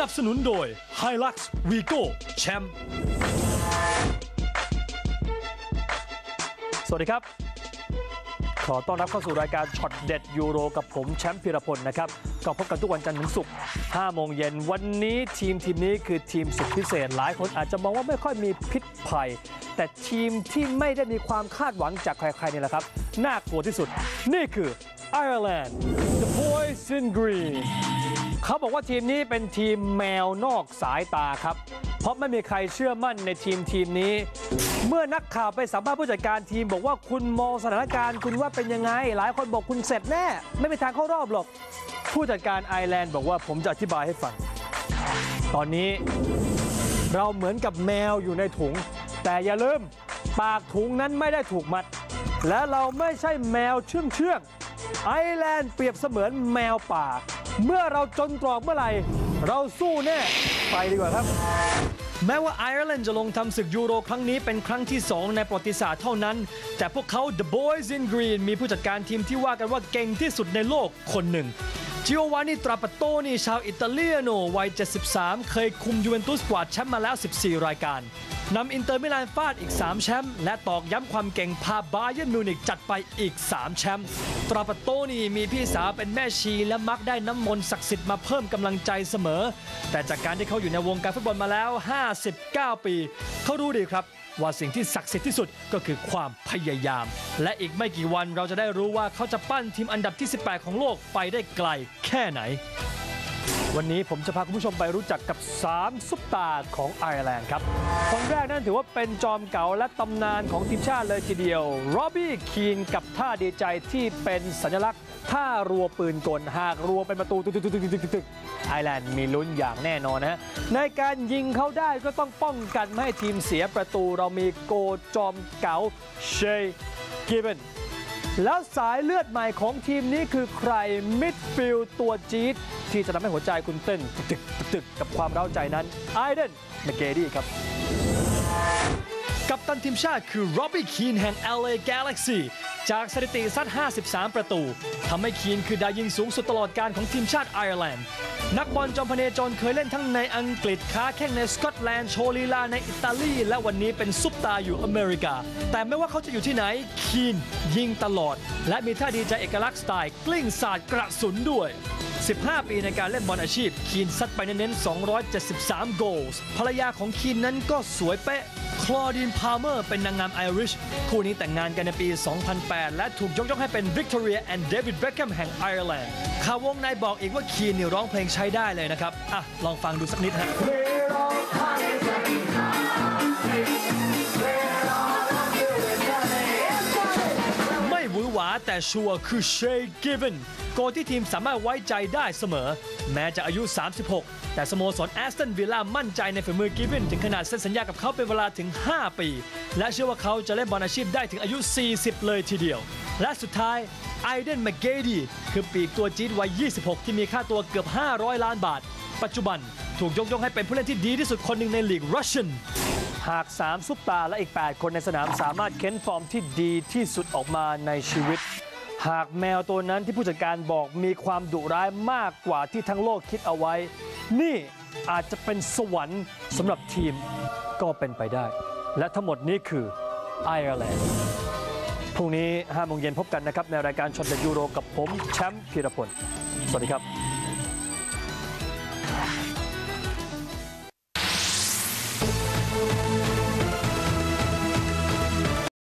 นับสนุนโดย Hilux Vigo แชมป์สวัสดีครับ ขอต้อนรับเข้าสู่รายการช็อตเด็ดยูโรกับผมแชมป์พิรพลนะครับก็พบกันทุกวันจันทร์ถึงศุกร์5โมงเย็น วันนี้ทีมทีมนี้คือทีมสุดพิเศษ หลายคนอาจจะมองว่าไม่ค่อยมีพิษภัย แต่ทีมที่ไม่ได้มีความคาดหวังจากใครๆนี่แหละครับ น่ากลัวที่สุด นี่คือไอร์แลนด์ The Boys in Green เขาบอกว่าทีมนี้เป็นทีมแมวนอกสายตาครับ เพราะไม่มีใครเชื่อมั่นในทีมทีมนี้ เมื่อนักข่าวไปสัมภาษณ์ผู้จัดการทีม บอกว่าคุณมองสถานการณ์คุณว่าเป็นยังไง หลายคนบอกคุณเสร็จแน่ ไม่มีทางเข้ารอบหรอก ผู้จัดการไอร์แลนด์บอกว่าผมจะอธิบายให้ฟัง ตอนนี้เราเหมือนกับแมวอยู่ในถุง แต่อย่าลืมปากถุงนั้นไม่ได้ถูกมัด และเราไม่ใช่แมวเชื่องเชื่อง ไอร์แลนด์เปรียบเสมือนแมวป่า เมื่อเราจนตรอกเมื่อไหร่ เราสู้แน่ ไปดีกว่าครับ แม้ว่าไอร์แลนด์จะลงทำศึกยูโรครั้งนี้เป็นครั้งที่ 2 ในประวัติศาสตร์เท่านั้น แต่พวกเขา The Boys in Green มีผู้จัดการทีมที่ว่ากันว่าเก่งที่สุดในโลกคนหนึ่งจิโอวานิตราปโตนี่ชาวอิตาเลียโนวัย 73 เคยคุมยูเวนตุสกวาดแชมป์มาแล้ว 14 รายการ นำอินเตอร์มิลานฟาดอีก 3 แชมป์และตอกย้ำความเก่งพาบาเยร์นมิวนิกจัดไปอีก 3 แชมป์ตราปโตนี่มีพี่สาวเป็นแม่ชีและมักได้น้ำมนต์ศักดิ์สิทธิ์มาเพิ่มกำลังใจเสมอ แต่จากการที่เขาอยู่ในวงการฟุตบอลมาแล้ว 59 ปี เขารู้ดีครับว่าสิ่งที่ศักดิ์สิทธิ์ที่สุดก็คือความพยายาม และอีกไม่กี่วันเราจะได้รู้ว่าเขาจะปั้นทีมอันดับที่ 18 ของโลกไปได้ไกลแค่ไหน วันนี้ผมจะพาคุณผู้ชมไปรู้จักกับ 3 ซุปตาร์ของไอร์แลนด์ครับ คนแรกนั่นถือว่าเป็นจอมเก่าและตำนานของทีมชาติเลยทีเดียวโรบบี้คีนกับท่าดีใจที่เป็นสัญลักษณ์ท่ารัวปืนกล หากรัวเป็นประตูตึกตึกตึกตึกตึกไอร์แลนด์มีลุ้นอย่างแน่นอนนะฮะในการยิงเขาได้ก็ต้องป้องกันไม่ให้ทีมเสียประตูเรามีโกจอมเก่าเชยกิเบน แล้วสายเลือดใหม่ของทีมนี้คือใครมิดฟิลตัวจี๊ดที่จะทำให้หัวใจคุณเต้นตึกตึกตึกกับความเร้าใจนั้นไอเดนเมเกดี้ครับ กัปตันทีมชาติคือโรบบี้คีนแห่ง LA Galaxy จากสถิติซัด 53 ประตูทำให้คีนคือดาวยิงสูงสุดตลอดการของทีมชาติไอร์แลนด์ นักบอลจอมพเนจรเคยเล่นทั้งในอังกฤษค้าแข่งในสกอตแลนด์โชลีลาในอิตาลี และวันนี้เป็นซุปตาอยู่อเมริกา แต่ไม่ว่าเขาจะอยู่ที่ไหน คีนยิงตลอด และมีท่าดีใจเอกลักษณ์สไตล์กลิ้งศาสาดกระสุนด้วย15 ปีในการเล่นบอลอาชีพ คีนซัดไปเน้นๆ 273 โกลส์ภรรยาของคีนนั้นก็สวยเป๊ะ คลอดีนพาลเมอร์เป็นนางงามไอริช คู่นี้แต่งงานกันในปี 2008 และถูกยกย่องให้เป็นวิกตอเรียแอนด์เดวิดเบคแฮมแห่งไอร์แลนด์ข่าววงในบอกอีกว่าคีนนี่ร้องเพลงใช้ได้เลยนะครับ อะ ลองฟังดูสักนิดฮะไม่หวือหวาแต่ชัวร์คือเช ยกิเวนโกที่ทีมสามารถไว้ใจได้เสมอ แม้จะอายุ 36 แต่สโมสรแอสตันวิลล่ามั่นใจในฝีมือกิเวนถึงขนาดเซ็นสัญญากับเขาเป็นเวลาถึง 5 ปี และเชื่อว่าเขาจะเล่นบอลอาชีพได้ถึงอายุ 40 เลยทีเดียว และสุดท้ายไอเดนแมกเกดีคือปีกตัวจี๊ดวัย 26 ที่มีค่าตัวเกือบ 500 ล้านบาท ปัจจุบันถูกยกย่องให้เป็นผู้เล่นที่ดีที่สุดคนหนึ่งในลีกรัสเซียหาก 3 ซุปตาและอีก 8 คนในสนามสามารถเค้นฟอร์มที่ดีที่สุดออกมาในชีวิต หากแมวตัวนั้นที่ผู้จัดการบอกมีความดุร้ายมากกว่าที่ทั้งโลกคิดเอาไว้ นี่อาจจะเป็นสวรรค์สำหรับทีมก็เป็นไปได้ และทั้งหมดนี้คือไอร์แลนด์พรุ่งนี้5โมงเย็นพบกันนะครับ ในรายการช็อตเด็ดยูโรกับผม แชมป์พีรพล สวัสดีครับ